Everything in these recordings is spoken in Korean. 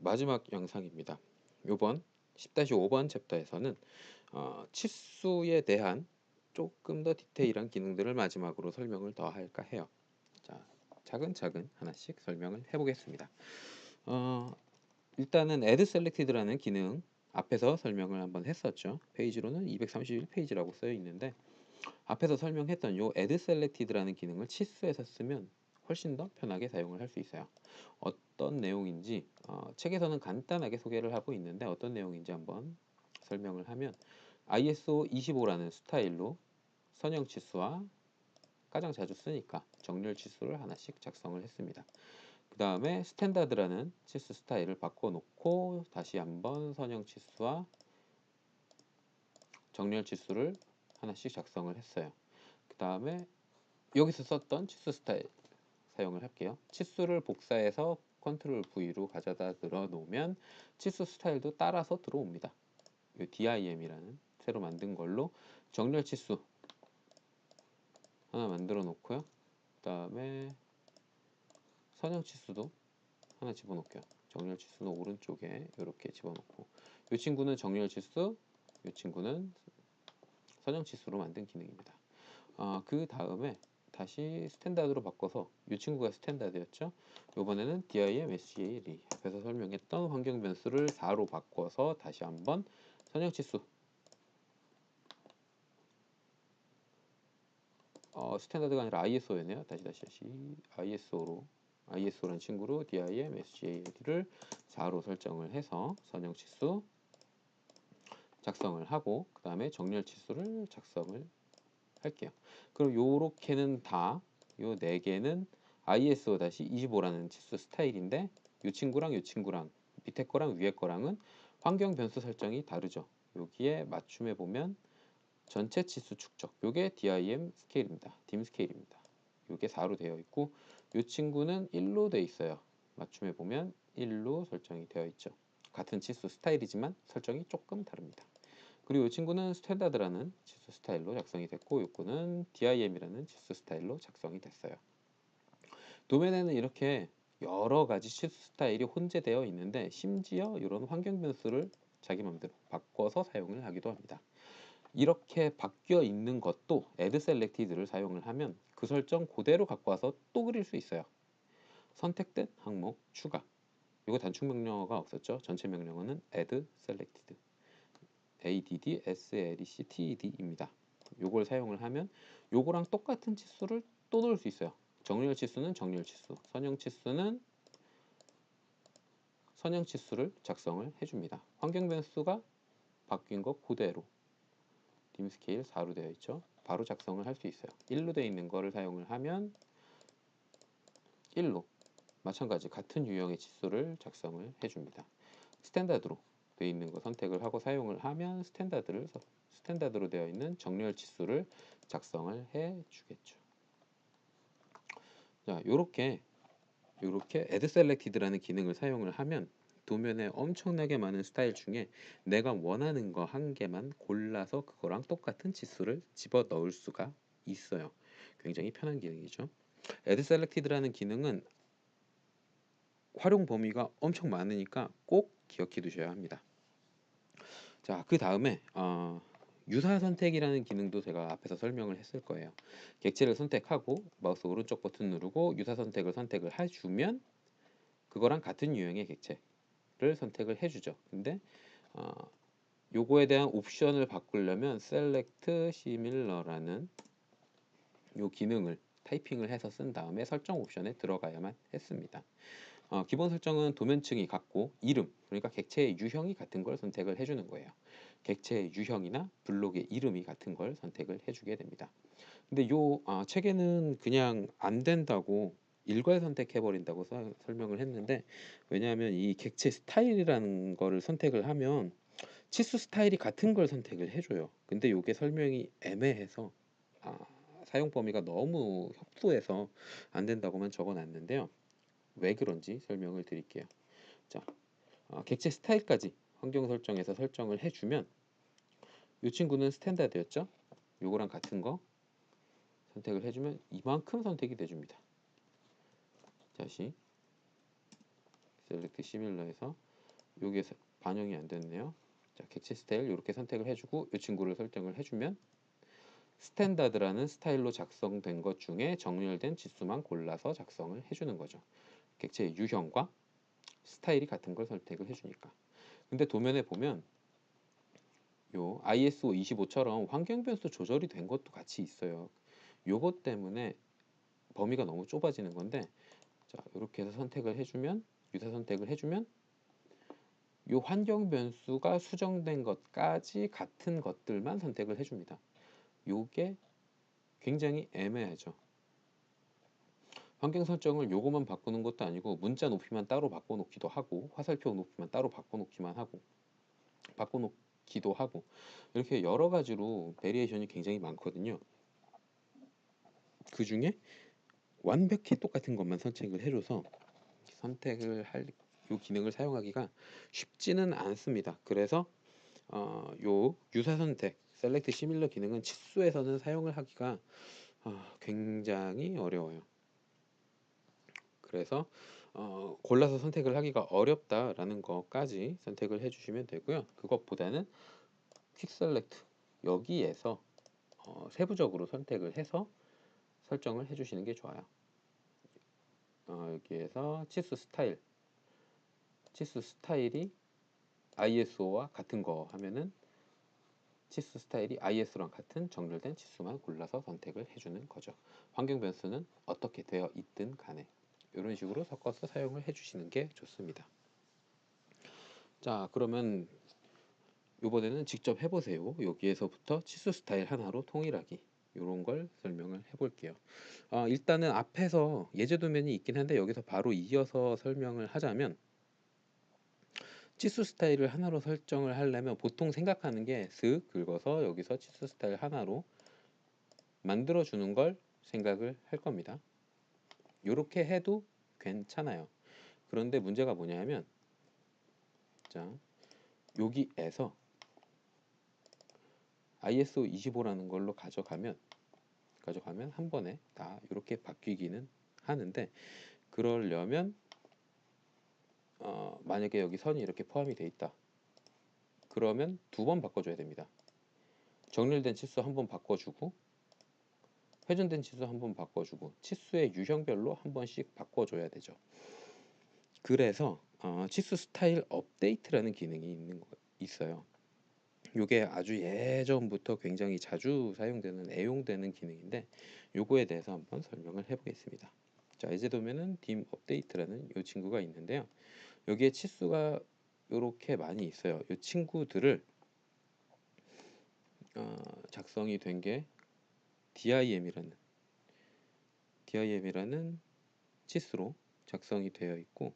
마지막 영상입니다. 요번 10-5번 챕터에서는 어, 치수에 대한 조금 더 디테일한 기능들을 마지막으로 설명을 더 할까 해요. 자, 차근차근 하나씩 설명을 해보겠습니다. 어, 일단은 add selected라는 기능 앞에서 설명을 한번 했었죠. 페이지로는 231페이지라고 쓰여 있는데 앞에서 설명했던 요 add selected라는 기능을 치수에서 쓰면 훨씬 더 편하게 사용을 할 수 있어요. 어떤 내용인지 어, 책에서는 간단하게 소개를 하고 있는데 어떤 내용인지 한번 설명을 하면 ISO 25라는 스타일로 선형 치수와 가장 자주 쓰니까 정렬 치수를 하나씩 작성을 했습니다. 그 다음에 스탠다드라는 치수 스타일을 바꿔놓고 다시 한번 선형 치수와 정렬 치수를 하나씩 작성을 했어요. 그 다음에 여기서 썼던 치수 스타일 사용을 할게요. 치수를 복사해서 컨트롤 V로 가져다 들어 놓으면 치수 스타일도 따라서 들어옵니다. 이 DIM이라는 새로 만든 걸로 정렬 치수 하나 만들어 놓고요. 그 다음에 선형 치수도 하나 집어넣게요. 정렬 치수는 오른쪽에 이렇게 집어넣고 이 친구는 정렬 치수, 이 친구는 선형 치수로 만든 기능입니다. 아, 그 다음에 다시 스탠다드로 바꿔서 이 친구가 스탠다드였죠. 이번에는 DIM SCA 리 앞에서 설명했던 환경 변수를 4로 바꿔서 다시 한번 선형 치수 어, 스탠다드가 아니라 ISO였네요. 다시 다시 다시 ISO로 ISO라는 친구로 DIM SCA를 4로 설정을 해서 선형 치수 작성을 하고 그 다음에 정렬 치수를 작성을 할게요. 그럼 요렇게는 다 요 네 개는 ISO-25라는 치수 스타일인데 이 친구랑 이 친구랑 밑에 거랑 위에 거랑은 환경 변수 설정이 다르죠. 여기에 맞춤해 보면 전체 치수 축적 요게 DIM 스케일입니다. dim 스케일입니다. 요게 4로 되어 있고 이 친구는 1로 되어 있어요. 맞춤해 보면 1로 설정이 되어 있죠. 같은 치수 스타일이지만 설정이 조금 다릅니다. 그리고 이 친구는 스탠다드라는 치수 스타일로 작성이 됐고 요거는 DIM이라는 치수 스타일로 작성이 됐어요. 도면에는 이렇게 여러 가지 치수 스타일이 혼재되어 있는데 심지어 이런 환경 변수를 자기 마음대로 바꿔서 사용을 하기도 합니다. 이렇게 바뀌어 있는 것도 add selected를 사용을 하면 그 설정 그대로 갖고 와서 또 그릴 수 있어요. 선택된 항목 추가. 이거 단축 명령어가 없었죠. 전체 명령어는 add selected. Add slec ted입니다. 요걸 사용을 하면 요거랑 똑같은 치수를 또 넣을 수 있어요. 정렬 치수는 정렬 치수, 선형 치수는 선형 치수를 작성을 해줍니다. 환경 변수가 바뀐 것 그대로 dim 스케일 4로 되어 있죠. 바로 작성을 할 수 있어요. 1로 되어 있는 거를 사용을 하면 1로 마찬가지 같은 유형의 치수를 작성을 해줍니다. 스탠다드로 되어 있는 거 선택을 하고 사용을 하면 스탠다드를 스탠다드로 되어 있는 정렬 치수를 작성을 해 주겠죠. 자, 요렇게 요렇게 add selected라는 기능을 사용을 하면 도면에 엄청나게 많은 스타일 중에 내가 원하는 거 한 개만 골라서 그거랑 똑같은 치수를 집어 넣을 수가 있어요. 굉장히 편한 기능이죠. add selected라는 기능은 활용 범위가 엄청 많으니까 꼭 기억해 두셔야 합니다. 자, 그 다음에 어, 유사 선택이라는 기능도 제가 앞에서 설명을 했을 거예요. 객체를 선택하고 마우스 오른쪽 버튼 누르고 유사 선택을 선택을 해주면 그거랑 같은 유형의 객체를 선택을 해주죠. 근데 어, 요거에 대한 옵션을 바꾸려면 select similar라는 요 기능을 타이핑을 해서 쓴 다음에 설정 옵션에 들어가야만 했습니다. 어, 기본 설정은 도면층이 같고 이름 그러니까 객체의 유형이 같은 걸 선택을 해주는 거예요. 객체의 유형이나 블록의 이름이 같은 걸 선택을 해주게 됩니다. 근데 요 아, 책에는 그냥 안 된다고 일괄 선택해 버린다고 서, 설명을 했는데 왜냐하면 이 객체 스타일이라는 거를 선택을 하면 치수 스타일이 같은 걸 선택을 해줘요. 근데 요게 설명이 애매해서 아, 사용 범위가 너무 협소해서 안 된다고만 적어놨는데요. 왜 그런지 설명을 드릴게요. 자, 어, 객체 스타일까지 환경 설정에서 설정을 해주면 이 친구는 스탠다드였죠? 요거랑 같은 거 선택을 해주면 이만큼 선택이 돼줍니다. 다시 셀렉트 시밀러에서 요게 서- 반영이 안 됐네요. 자, 객체 스타일 이렇게 선택을 해주고 이 친구를 설정을 해주면 스탠다드라는 스타일로 작성된 것 중에 정렬된 지수만 골라서 작성을 해주는 거죠. 객체의 유형과 스타일이 같은 걸 선택을 해주니까. 근데 도면에 보면 요 ISO 25처럼 환경 변수 조절이 된 것도 같이 있어요. 요것 때문에 범위가 너무 좁아지는 건데 자 이렇게 해서 선택을 해주면 유사 선택을 해주면 요 환경 변수가 수정된 것까지 같은 것들만 선택을 해줍니다. 요게 굉장히 애매하죠. 환경 설정을 요거만 바꾸는 것도 아니고 문자 높이만 따로 바꿔놓기도 하고 화살표 높이만 따로 바꿔놓기만 하고 바꿔놓기도 하고 이렇게 여러 가지로 베리에이션이 굉장히 많거든요. 그 중에 완벽히 똑같은 것만 선택을 해줘서 선택을 할요 기능을 사용하기가 쉽지는 않습니다. 그래서 어, 요 유사 선택 셀렉트 시밀러 기능은 치수에서는 사용을 하기가 어, 굉장히 어려워요. 그래서 어, 골라서 선택을 하기가 어렵다라는 것까지 선택을 해주시면 되고요. 그것보다는 퀵 셀렉트 여기에서 어, 세부적으로 선택을 해서 설정을 해주시는 게 좋아요. 어, 여기에서 치수 스타일 치수 스타일이 ISO와 같은 거 하면은 치수 스타일이 ISO랑 같은 정렬된 치수만 골라서 선택을 해주는 거죠. 환경 변수는 어떻게 되어 있든 간에 이런 식으로 섞어서 사용을 해주시는 게 좋습니다. 자 그러면 이번에는 직접 해보세요. 여기에서부터 치수 스타일 하나로 통일하기 이런 걸 설명을 해볼게요. 어, 일단은 앞에서 예제 도면이 있긴 한데 여기서 바로 이어서 설명을 하자면 치수 스타일을 하나로 설정을 하려면 보통 생각하는 게 슥 긁어서 여기서 치수 스타일 하나로 만들어 주는 걸 생각을 할 겁니다. 이렇게 해도 괜찮아요. 그런데 문제가 뭐냐면 자 여기에서 ISO 25라는 걸로 가져가면 가져가면 한 번에 다 이렇게 바뀌기는 하는데 그러려면 어, 만약에 여기 선이 이렇게 포함이 돼 있다. 그러면 두 번 바꿔줘야 됩니다. 정렬된 치수 한 번 바꿔주고 회전된 치수 한 번 바꿔주고 치수의 유형별로 한 번씩 바꿔줘야 되죠. 그래서 어, 치수 스타일 업데이트라는 기능이 있는 거 있어요. 이게 아주 예전부터 굉장히 자주 사용되는 애용되는 기능인데 요거에 대해서 한번 설명을 해보겠습니다. 자 이제 보면은 dim 업데이트라는 이 친구가 있는데요. 여기에 치수가 이렇게 많이 있어요. 이 친구들을 어, 작성이 된 게 dim이라는 dim이라는 치수로 작성이 되어 있고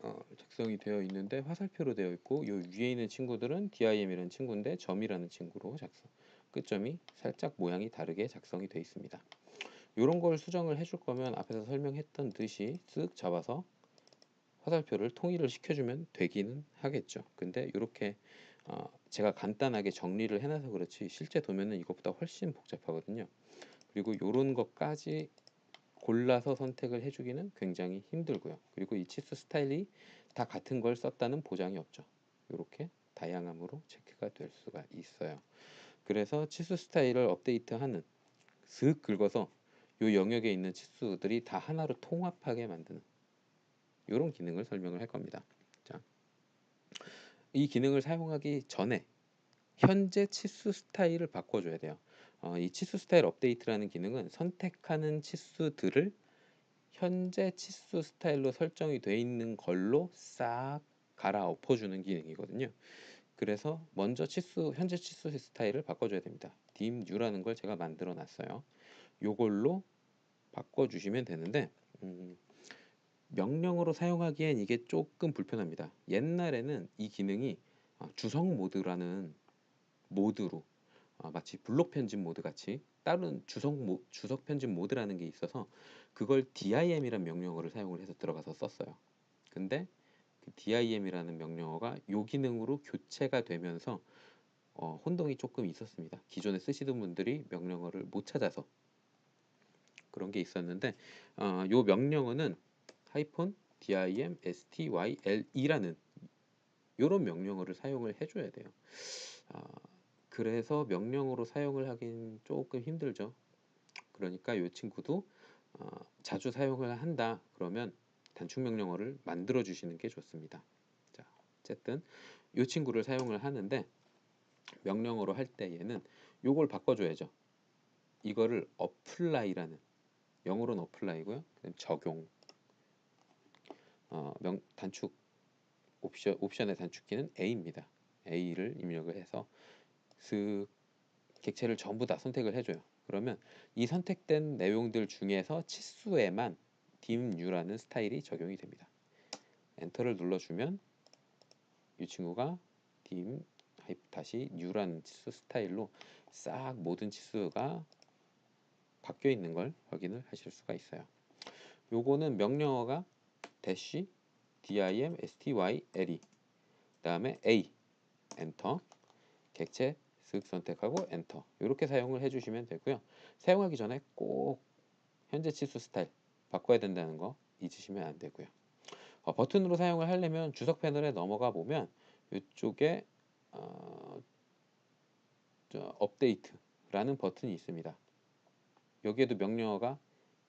어, 작성이 되어 있는데 화살표로 되어 있고 요 위에 있는 친구들은 dim이라는 친구인데 점이라는 친구로 작성 끝점이 살짝 모양이 다르게 작성이 되어 있습니다. 이런 걸 수정을 해줄 거면 앞에서 설명했던 듯이 쓱 잡아서 화살표를 통일을 시켜주면 되기는 하겠죠. 근데 이렇게 어, 제가 간단하게 정리를 해놔서 그렇지 실제 도면은 이것보다 훨씬 복잡하거든요. 그리고 이런 것까지 골라서 선택을 해주기는 굉장히 힘들고요. 그리고 이 치수 스타일이 다 같은 걸 썼다는 보장이 없죠. 이렇게 다양함으로 체크가 될 수가 있어요. 그래서 치수 스타일을 업데이트하는 슥 긁어서 이 영역에 있는 치수들이 다 하나로 통합하게 만드는 이런 기능을 설명을 할 겁니다. 자, 이 기능을 사용하기 전에 현재 치수 스타일을 바꿔줘야 돼요. 어, 이 치수 스타일 업데이트라는 기능은 선택하는 치수들을 현재 치수 스타일로 설정이 되어 있는 걸로 싹 갈아엎어주는 기능이거든요. 그래서 먼저 치수 현재 치수 스타일을 바꿔줘야 됩니다. dimNew라는 걸 제가 만들어 놨어요. 요걸로 바꿔주시면 되는데 음, 명령으로 사용하기엔 이게 조금 불편합니다. 옛날에는 이 기능이 아, 주석 모드라는 모드로 아, 마치 블록 편집 모드 같이 다른 주석 모, 주석 편집 모드라는 게 있어서 그걸 dim이라는 명령어를 사용을 해서 들어가서 썼어요. 근데 그 dim이라는 명령어가 요 기능으로 교체가 되면서 어, 혼동이 조금 있었습니다. 기존에 쓰시던 분들이 명령어를 못 찾아서 그런 게 있었는데 어, 요 명령어는 하이폰 dim style라는 이런 명령어를 사용을 해줘야 돼요. 아, 그래서 명령어로 사용을 하긴 조금 힘들죠. 그러니까 이 친구도 어, 자주 사용을 한다 그러면 단축 명령어를 만들어 주시는 게 좋습니다. 자, 어쨌든 이 친구를 사용을 하는데 명령어로 할 때에는 요걸 바꿔줘야죠. 이거를 apply라는 영어로는 apply고요. 적용 어, 명, 단축 옵션 옵션의 단축키는 A입니다. A를 입력을 해서 슥 객체를 전부 다 선택을 해줘요. 그러면 이 선택된 내용들 중에서 치수에만 dimU라는 스타일이 적용이 됩니다. 엔터를 눌러주면 이 친구가 dim 다시 U라는 치수 스타일로 싹 모든 치수가 바뀌어 있는 걸 확인을 하실 수가 있어요. 요거는 명령어가 dash dim stylE 다음에 a 엔터 객체 쓱 선택하고 엔터 이렇게 사용을 해주시면 되고요. 사용하기 전에 꼭 현재 치수 스타일 바꿔야 된다는 거 잊으시면 안 되고요. 어, 버튼으로 사용을 하려면 주석 패널에 넘어가 보면 이쪽에 어, 업데이트라는 버튼이 있습니다. 여기에도 명령어가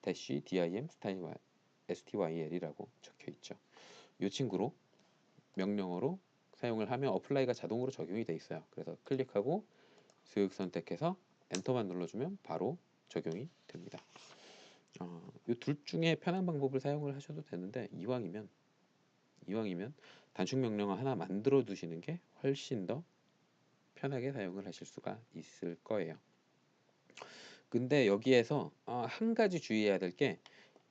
dash dim styl이라고 적혀 있죠. 이 친구로 명령어로 사용을 하면 어플라이가 자동으로 적용이 돼 있어요. 그래서 클릭하고 슥 선택해서 엔터만 눌러주면 바로 적용이 됩니다. 어, 이둘 중에 편한 방법을 사용을 하셔도 되는데 이왕이면 이왕이면 단축 명령어 하나 만들어 두시는 게 훨씬 더 편하게 사용을 하실 수가 있을 거예요. 근데 여기에서 어, 한 가지 주의해야 될 게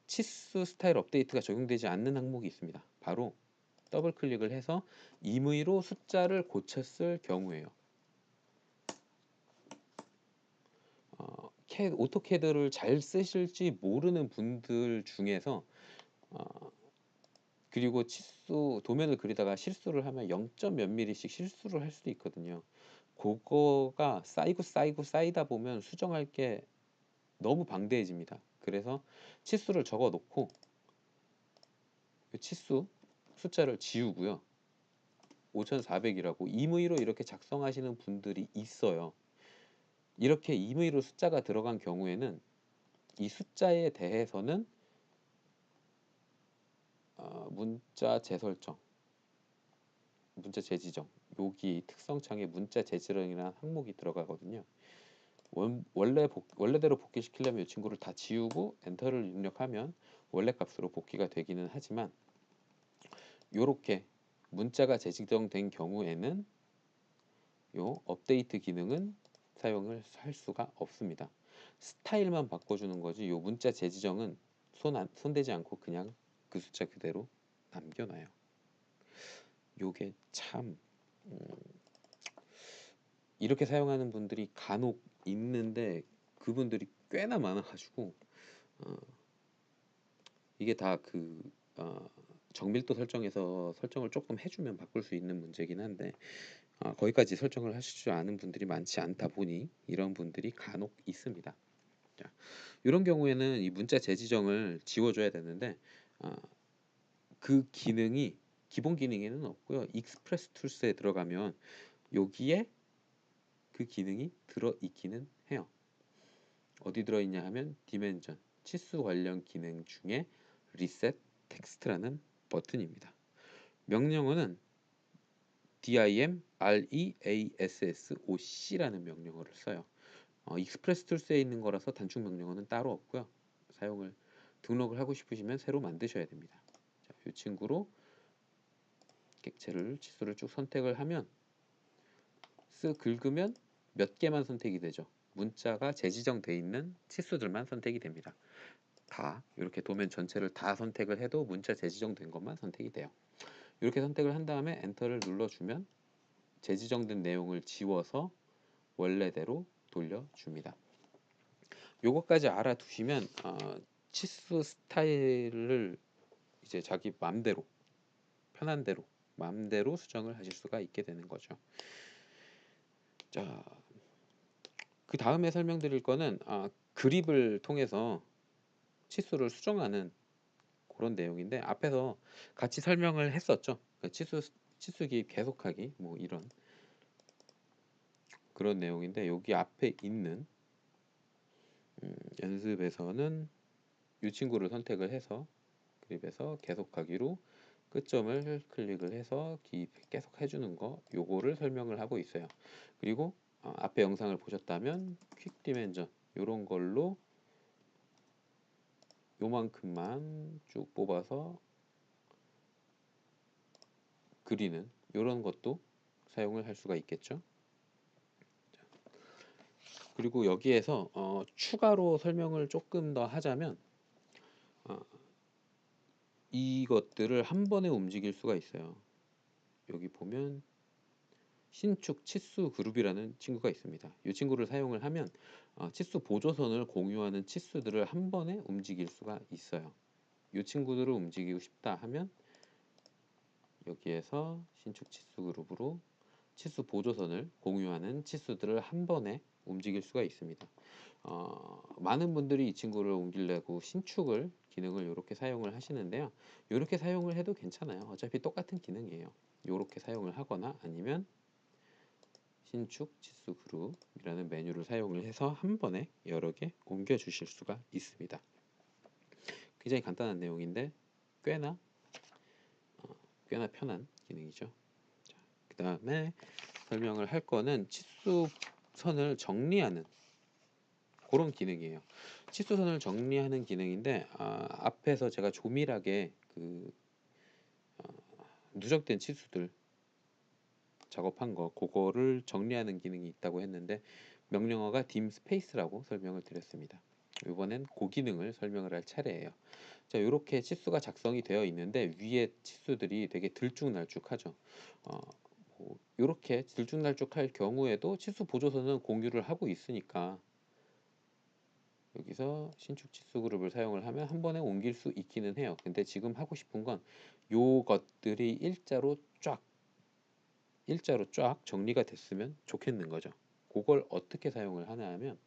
치수 스타일 업데이트가 적용되지 않는 항목이 있습니다. 바로 더블 클릭을 해서 임의로 숫자를 고쳤을 경우에요. 어, 캐, 오토캐드를 잘 쓰실지 모르는 분들 중에서 어, 그리고 치수 도면을 그리다가 실수를 하면 0. 몇 미리씩 실수를 할 수도 있거든요. 그거가 쌓이고 쌓이고 쌓이다 보면 수정할 게 너무 방대해집니다. 그래서 치수를 적어 놓고 치수 숫자를 지우고요. 5400이라고 임의로 이렇게 작성하시는 분들이 있어요. 이렇게 임의로 숫자가 들어간 경우에는 이 숫자에 대해서는 어, 문자 재설정, 문자 재지정 여기 특성창에 문자 재지정이라는 항목이 들어가거든요. 원, 원래 복, 원래대로 복귀시키려면 이 친구를 다 지우고 엔터를 입력하면 원래 값으로 복귀가 되기는 하지만 이렇게 문자가 재지정된 경우에는 요 업데이트 기능은 사용을 할 수가 없습니다. 스타일만 바꿔주는 거지 요 문자 재지정은 손 안, 손대지 않고 그냥 그 숫자 그대로 남겨놔요. 요게 참 음, 이렇게 사용하는 분들이 간혹 있는데 그분들이 꽤나 많아가지고 어, 이게 다그 어, 정밀도 설정에서 설정을 조금 해주면 바꿀 수 있는 문제긴 한데 어, 거기까지 설정을 줄 아는 분들이 많지 않다 보니 이런 분들이 간혹 있습니다. 자, 이런 경우에는 이 문자 재지정을 지워줘야 되는데 어, 그 기능이 기본 기능에는 없고요. 익스프레스 툴스에 들어가면 여기에 그 기능이 들어 있기는 해요. 어디 들어 있냐 하면 디멘전 치수 관련 기능 중에 리셋 텍스트라는 버튼입니다. 명령어는 dim reassoc라는 명령어를 써요. 어, 익스프레스 툴스에 있는 거라서 단축 명령어는 따로 없고요. 사용을 등록을 하고 싶으시면 새로 만드셔야 됩니다. 자, 이 친구로 객체를 치수를 쭉 선택을 하면 쓱 긁으면 몇 개만 선택이 되죠. 문자가 재지정돼 있는 치수들만 선택이 됩니다. 다 이렇게 도면 전체를 다 선택을 해도 문자 재지정된 것만 선택이 돼요. 이렇게 선택을 한 다음에 엔터를 눌러주면 재지정된 내용을 지워서 원래대로 돌려줍니다. 요것까지 알아두시면 어, 치수 스타일을 이제 자기 맘대로 편한 대로 맘대로 수정을 하실 수가 있게 되는 거죠. 자, 그 다음에 설명드릴 거는 아, 그립을 통해서 치수를 수정하는 그런 내용인데 앞에서 같이 설명을 했었죠. 그러니까 치수 치수 기입 계속하기 뭐 이런 그런 내용인데 여기 앞에 있는 음, 연습에서는 이 친구를 선택을 해서 그립에서 계속하기로 끝점을 클릭을 해서 계속 해주는 거 요거를 설명을 하고 있어요. 그리고 어, 앞에 영상을 보셨다면 퀵 디멘전 요런 걸로 요만큼만 쭉 뽑아서 그리는 요런 것도 사용을 할 수가 있겠죠. 그리고 여기에서 어, 추가로 설명을 조금 더 하자면 어, 이것들을 한 번에 움직일 수가 있어요. 여기 보면 신축 치수 그룹이라는 친구가 있습니다. 이 친구를 사용을 하면 어, 치수 보조선을 공유하는 치수들을 한 번에 움직일 수가 있어요. 이 친구들을 움직이고 싶다 하면 여기에서 신축 치수 그룹으로 치수 보조선을 공유하는 치수들을 한 번에 움직일 수가 있습니다. 어, 많은 분들이 이 친구를 옮기려고 신축을 기능을 이렇게 사용을 하시는데요. 이렇게 사용을 해도 괜찮아요. 어차피 똑같은 기능이에요. 이렇게 사용을 하거나 아니면 신축 치수 그룹이라는 메뉴를 사용을 해서 한 번에 여러 개 옮겨 주실 수가 있습니다. 굉장히 간단한 내용인데 꽤나 어, 꽤나 편한 기능이죠. 그 다음에 설명을 할 거는 치수선을 정리하는 그런 기능이에요. 치수선을 정리하는 기능인데 아, 앞에서 제가 조밀하게 그 어, 누적된 치수들 작업한 거 그거를 정리하는 기능이 있다고 했는데 명령어가 dim space라고 설명을 드렸습니다. 이번엔 그 기능을 설명을 할 차례예요. 자, 이렇게 치수가 작성이 되어 있는데 위에 치수들이 되게 들쭉날쭉하죠. 어, 뭐 이렇게 들쭉날쭉할 경우에도 치수 보조선은 공유를 하고 있으니까 여기서 신축 치수 그룹을 사용을 하면 한 번에 옮길 수 있기는 해요. 근데 지금 하고 싶은 건 요것들이 일자로 쫙 일자로 쫙 정리가 됐으면 좋겠는 거죠. 그걸 어떻게 사용을 하냐 하면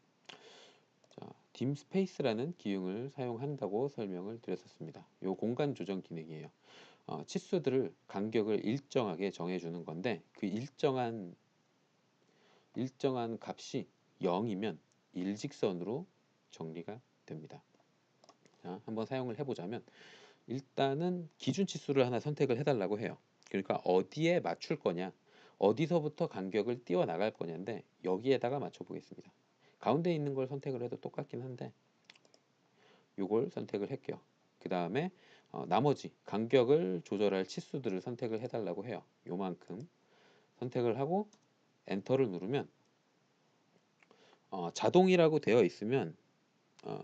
자, dim space라는 기능을 사용한다고 설명을 드렸었습니다. 요 공간 조정 기능이에요. 어, 치수들을 간격을 일정하게 정해주는 건데 그 일정한 일정한 값이 0이면 일직선으로 정리가 됩니다. 자, 한번 사용을 해보자면 일단은 기준 치수를 하나 선택을 해달라고 해요. 그러니까 어디에 맞출 거냐, 어디서부터 간격을 띄워 나갈 거냐인데 여기에다가 맞춰 보겠습니다. 가운데 있는 걸 선택을 해도 똑같긴 한데 이걸 선택을 할게요. 그 다음에 어, 나머지 간격을 조절할 치수들을 선택을 해달라고 해요. 요만큼 선택을 하고 엔터를 누르면 어, 자동이라고 되어 있으면 어,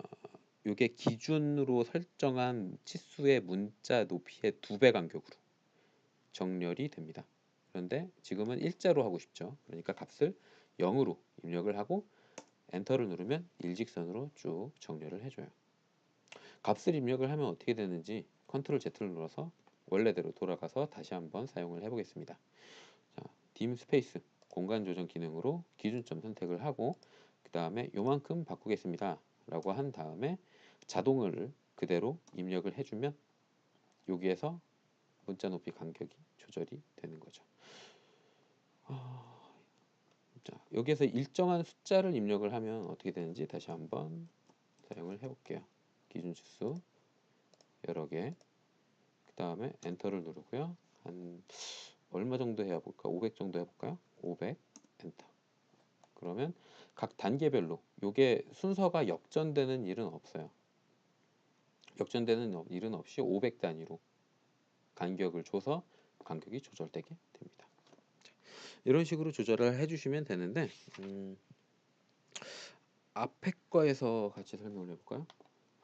요게 기준으로 설정한 치수의 문자 높이의 두 배 간격으로 정렬이 됩니다. 그런데 지금은 일자로 하고 싶죠. 그러니까 값을 0으로 입력을 하고 엔터를 누르면 일직선으로 쭉 정렬을 해줘요. 값을 입력을 하면 어떻게 되는지 컨트롤 Z를 눌러서 원래대로 돌아가서 다시 한번 사용을 해보겠습니다. 자, dim 스페이스 공간 조정 기능으로 기준점 선택을 하고 그 다음에 요만큼 바꾸겠습니다. 라고 한 다음에 자동을 그대로 입력을 해주면 여기에서 문자 높이 간격이 조절이 되는 거죠. 아, 자, 여기에서 일정한 숫자를 입력을 하면 어떻게 되는지 다시 한번 사용을 해볼게요. 기준 치수 여러 개. 그 다음에 엔터를 누르고요. 한 얼마 정도 해야 볼까? 500 정도 해볼까요? 500 엔터. 그러면 각 단계별로 요게 순서가 역전되는 일은 없어요. 역전되는 일은 없이 500 단위로 간격을 줘서 간격이 조절되게 됩니다. 자, 이런 식으로 조절을 해주시면 되는데 음, 앞에 거에서 같이 설명을 해볼까요?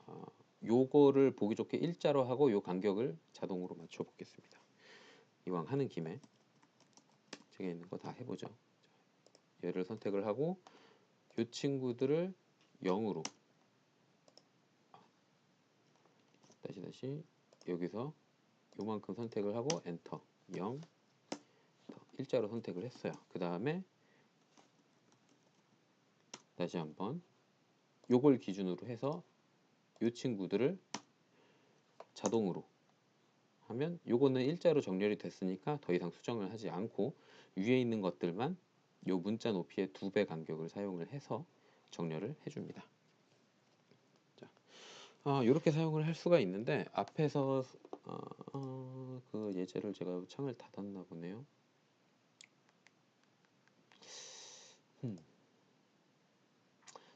아, 요거를 보기 좋게 일자로 하고 요 간격을 자동으로 맞춰 보겠습니다. 이왕 하는 김에 책에 있는 거 다 해보죠. 얘를 선택을 하고 이 친구들을 0으로 다시 다시 여기서 요만큼 선택을 하고 엔터 0 일자로 선택을 했어요. 그 다음에 다시 한번 요걸 기준으로 해서 이 친구들을 자동으로 하면 요거는 일자로 정렬이 됐으니까 더 이상 수정을 하지 않고 위에 있는 것들만 요 문자 높이의 두 배 간격을 사용을 해서 정렬을 해줍니다. 자, 아, 이렇게 사용을 할 수가 있는데 앞에서 어, 어, 그 예제를 제가 창을 닫았나 보네요. 음.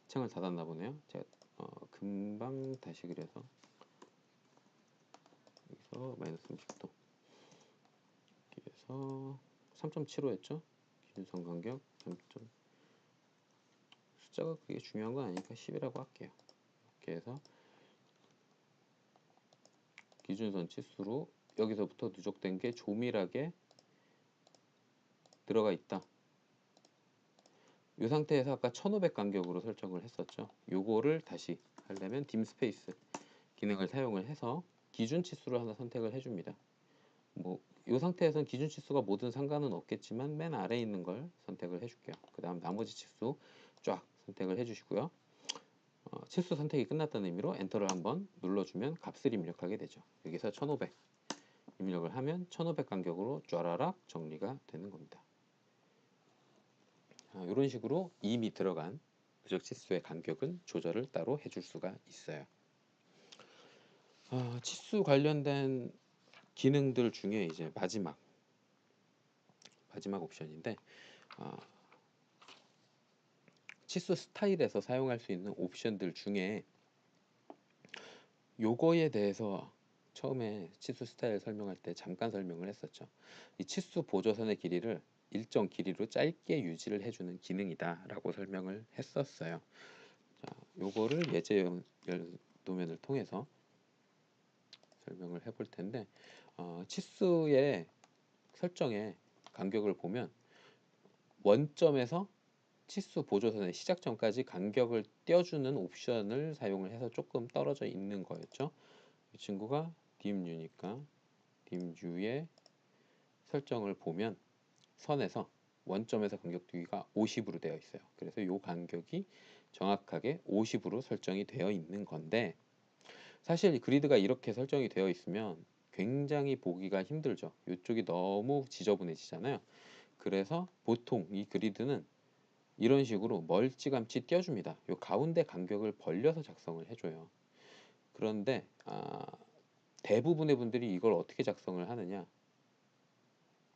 창을 닫았나 보네요. 제가 어, 금방 다시 그려서 여기서 마이너스 30도 여기에서 3.75였죠? 기준선 간격 3. 숫자가 그게 중요한 건 아니니까 10이라고 할게요. 이렇게 해서 기준선 치수로 여기서부터 누적된 게 조밀하게 들어가 있다. 이 상태에서 아까 1500 간격으로 설정을 했었죠. 요거를 다시 하려면 dim 스페이스 기능을 사용을 해서 기준 치수를 하나 선택을 해줍니다. 뭐 이 상태에서는 기준 치수가 뭐든 상관은 없겠지만 맨 아래에 있는 걸 선택을 해줄게요. 그 다음 나머지 치수 쫙 선택을 해주시고요. 어, 치수 선택이 끝났다는 의미로 엔터를 한번 눌러주면 값을 입력하게 되죠. 여기서 1500 입력을 하면 1500 간격으로 쫘라락 정리가 되는 겁니다. 아, 이런 식으로 이미 들어간 누적 치수의 간격은 조절을 따로 해줄 수가 있어요. 아, 치수 관련된 기능들 중에 이제 마지막 마지막 옵션인데 아, 치수 스타일에서 사용할 수 있는 옵션들 중에 요거에 대해서 처음에 치수 스타일 설명할 때 잠깐 설명을 했었죠. 이 치수 보조선의 길이를 일정 길이로 짧게 유지를 해주는 기능이다라고 설명을 했었어요. 자, 요거를 예제 도면을 통해서 설명을 해볼 텐데 어, 치수의 설정에 간격을 보면 원점에서 치수 보조선의 시작점까지 간격을 띄워주는 옵션을 사용을 해서 조금 떨어져 있는 거였죠. 이 친구가 dimU니까 dimU의 설정을 보면 선에서 원점에서 간격 두기가 50으로 되어 있어요. 그래서 이 간격이 정확하게 50으로 설정이 되어 있는 건데 사실 그리드가 이렇게 설정이 되어 있으면 굉장히 보기가 힘들죠. 이쪽이 너무 지저분해지잖아요. 그래서 보통 이 그리드는 이런 식으로 멀찌감치 띄워줍니다. 이 가운데 간격을 벌려서 작성을 해줘요. 그런데 아, 대부분의 분들이 이걸 어떻게 작성을 하느냐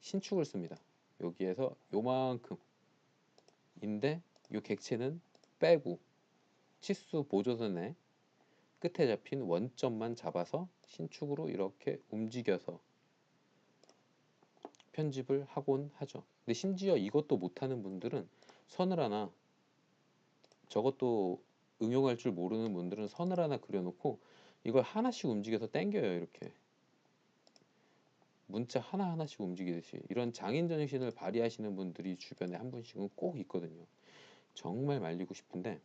신축을 씁니다. 여기에서 요만큼 인데 요 객체는 빼고 치수 보조선에 끝에 잡힌 원점만 잡아서 신축으로 이렇게 움직여서 편집을 하곤 하죠. 근데 심지어 이것도 못하는 분들은 선을 하나 저것도 응용할 줄 모르는 분들은 선을 하나 그려놓고 이걸 하나씩 움직여서 당겨요 이렇게 문자 하나하나씩 움직이듯이 이런 장인 정신을 발휘하시는 분들이 주변에 한 분씩은 꼭 있거든요 정말 말리고 싶은데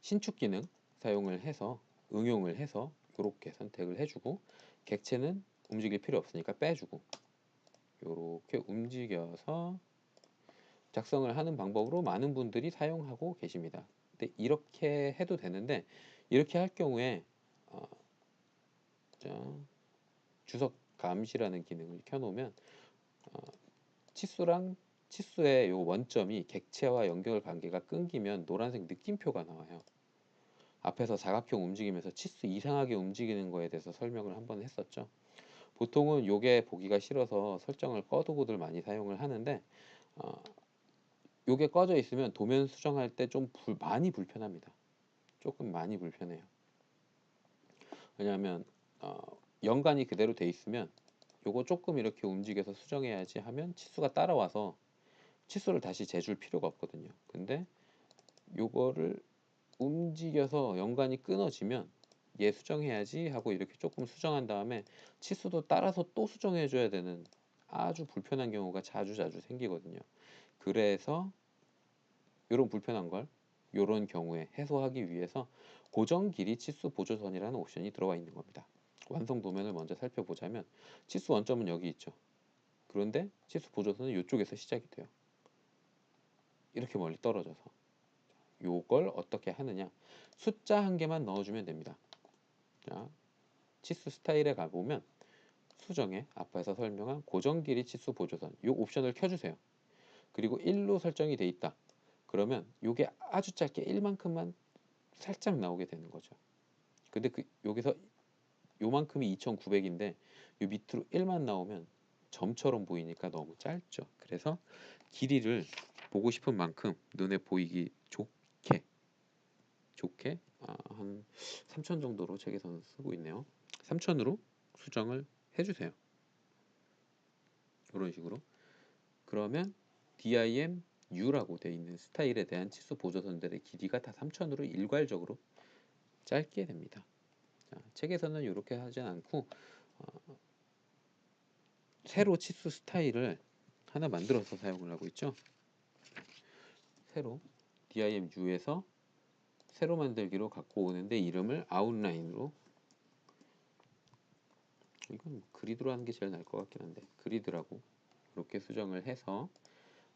신축 기능 사용을 해서 응용을 해서 이렇게 선택을 해주고 객체는 움직일 필요 없으니까 빼주고 이렇게 움직여서 작성을 하는 방법으로 많은 분들이 사용하고 계십니다. 근데 이렇게 해도 되는데 이렇게 할 경우에 어, 자, 주석 감시라는 기능을 켜놓으면 어, 치수랑 치수의 요 원점이 객체와 연결 관계가 끊기면 노란색 느낌표가 나와요. 앞에서 사각형 움직이면서 치수 이상하게 움직이는 거에 대해서 설명을 한번 했었죠. 보통은 요게 보기가 싫어서 설정을 꺼두고들 많이 사용을 하는데 어, 요게 꺼져 있으면 도면 수정할 때 좀 많이 불편합니다. 조금 많이 불편해요. 왜냐하면 어, 연관이 그대로 돼 있으면 요거 조금 이렇게 움직여서 수정해야지 하면 치수가 따라와서 치수를 다시 재줄 필요가 없거든요. 근데 요거를 움직여서 연관이 끊어지면 얘 수정해야지 하고 이렇게 조금 수정한 다음에 치수도 따라서 또 수정해 줘야 되는 아주 불편한 경우가 자주 자주 생기거든요. 그래서 이런 불편한 걸 이런 경우에 해소하기 위해서 고정 길이 치수 보조선이라는 옵션이 들어가 있는 겁니다. 완성 도면을 먼저 살펴보자면 치수 원점은 여기 있죠. 그런데 치수 보조선은 이쪽에서 시작이 돼요. 이렇게 멀리 떨어져서 요걸 어떻게 하느냐 숫자 한 개만 넣어주면 됩니다. 자, 치수 스타일에 가보면 수정에 앞에서 설명한 고정 길이 치수 보조선 이 옵션을 켜주세요. 그리고 1로 설정이 돼 있다. 그러면 이게 아주 짧게 1만큼만 살짝 나오게 되는 거죠. 근데 그 여기서 요만큼이 2900인데 요 밑으로 1만 나오면 점처럼 보이니까 너무 짧죠. 그래서 길이를 보고 싶은 만큼 눈에 보이기 좋게 좋게 아, 한 3천 정도로 책에서는 쓰고 있네요. 3천으로 수정을 해주세요. 이런 식으로 그러면 DIM U라고 되어 있는 스타일에 대한 치수 보조선들의 길이가 다 3천으로 일괄적으로 짧게 됩니다. 자, 책에서는 이렇게 하지 않고 어, 새로 치수 스타일을 하나 만들어서 사용을 하고 있죠. 새로 DIM U에서 새로 만들기로 갖고 오는데 이름을 아웃라인으로 이건 뭐 그리드로 하는 게 제일 나을 것 같긴 한데 그리드라고 이렇게 수정을 해서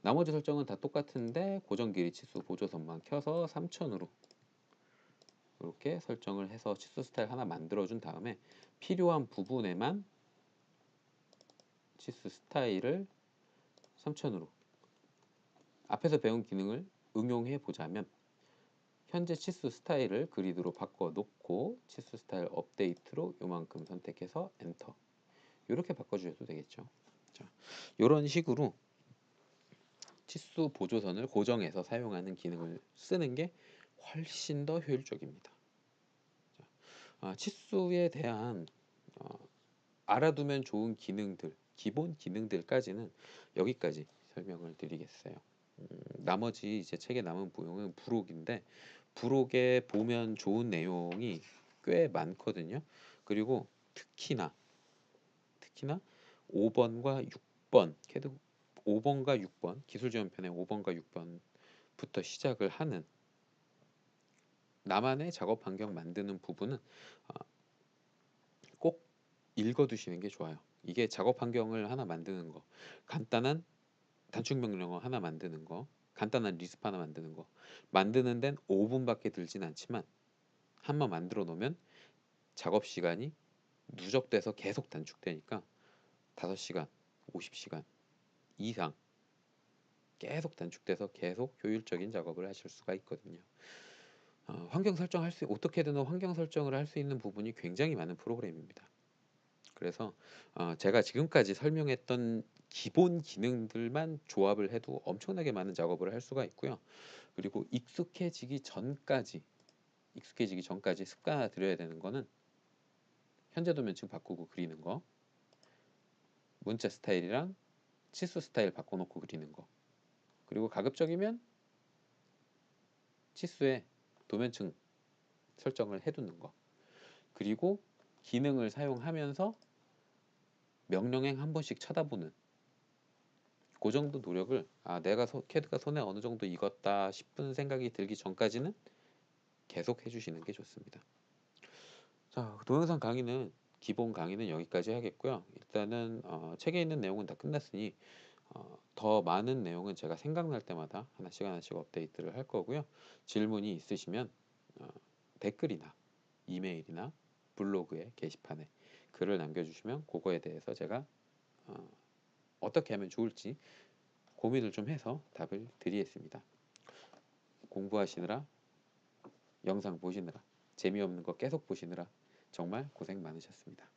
나머지 설정은 다 똑같은데 고정 길이 치수 보조선만 켜서 3000으로 이렇게 설정을 해서 치수 스타일 하나 만들어 준 다음에 필요한 부분에만 치수 스타일을 3000으로 앞에서 배운 기능을 응용해 보자면 현재 치수 스타일을 그리드로 바꿔 놓고 치수 스타일 업데이트로 요만큼 선택해서 엔터. 이렇게 바꿔 주셔도 되겠죠. 자, 이런 식으로 치수 보조선을 고정해서 사용하는 기능을 쓰는 게 훨씬 더 효율적입니다 자, 아, 치수에 대한 어, 알아두면 좋은 기능들 기본 기능들까지는 여기까지 설명을 드리겠어요 음, 나머지 이제 책에 남은 부용은 부록인데 부록에 보면 좋은 내용이 꽤 많거든요. 그리고 특히나 특히나 5번과 6번 캐드 5번과 6번 기술 지원편의 5번과 6번부터 시작을 하는 나만의 작업 환경 만드는 부분은 어, 꼭 읽어두시는 게 좋아요. 이게 작업 환경을 하나 만드는 거 간단한 단축 명령어 하나 만드는 거 간단한 리스프 하나 만드는 거 만드는 데는 5분밖에 들진 않지만 한 번 만들어 놓으면 작업 시간이 누적돼서 계속 단축되니까 5시간, 50시간 이상 계속 단축돼서 계속 효율적인 작업을 하실 수가 있거든요. 어, 환경 설정할 수 어떻게든 환경 설정을 할 수 있는 부분이 굉장히 많은 프로그램입니다. 그래서 어, 제가 지금까지 설명했던 기본 기능들만 조합을 해도 엄청나게 많은 작업을 할 수가 있고요. 그리고 익숙해지기 전까지 익숙해지기 전까지 습관화 들여야 되는 거는 현재 도면층 바꾸고 그리는 거 문자 스타일이랑 치수 스타일 바꿔놓고 그리는 거 그리고 가급적이면 치수에 도면층 설정을 해두는 거 그리고 기능을 사용하면서 명령행 한 번씩 쳐다보는 그 정도 노력을 아 내가 소, 캐드가 손에 어느 정도 익었다 싶은 생각이 들기 전까지는 계속 해주시는 게 좋습니다. 자 동영상 강의는 기본 강의는 여기까지 하겠고요. 일단은 어, 책에 있는 내용은 다 끝났으니 어, 더 많은 내용은 제가 생각날 때마다 하나씩 하나씩 업데이트를 할 거고요. 질문이 있으시면 어, 댓글이나 이메일이나 블로그에 게시판에 글을 남겨주시면 그거에 대해서 제가 어, 어떻게 하면 좋을지 고민을 좀 해서 답을 드리겠습니다. 공부하시느라 영상 보시느라 재미없는 거 계속 보시느라 정말 고생 많으셨습니다.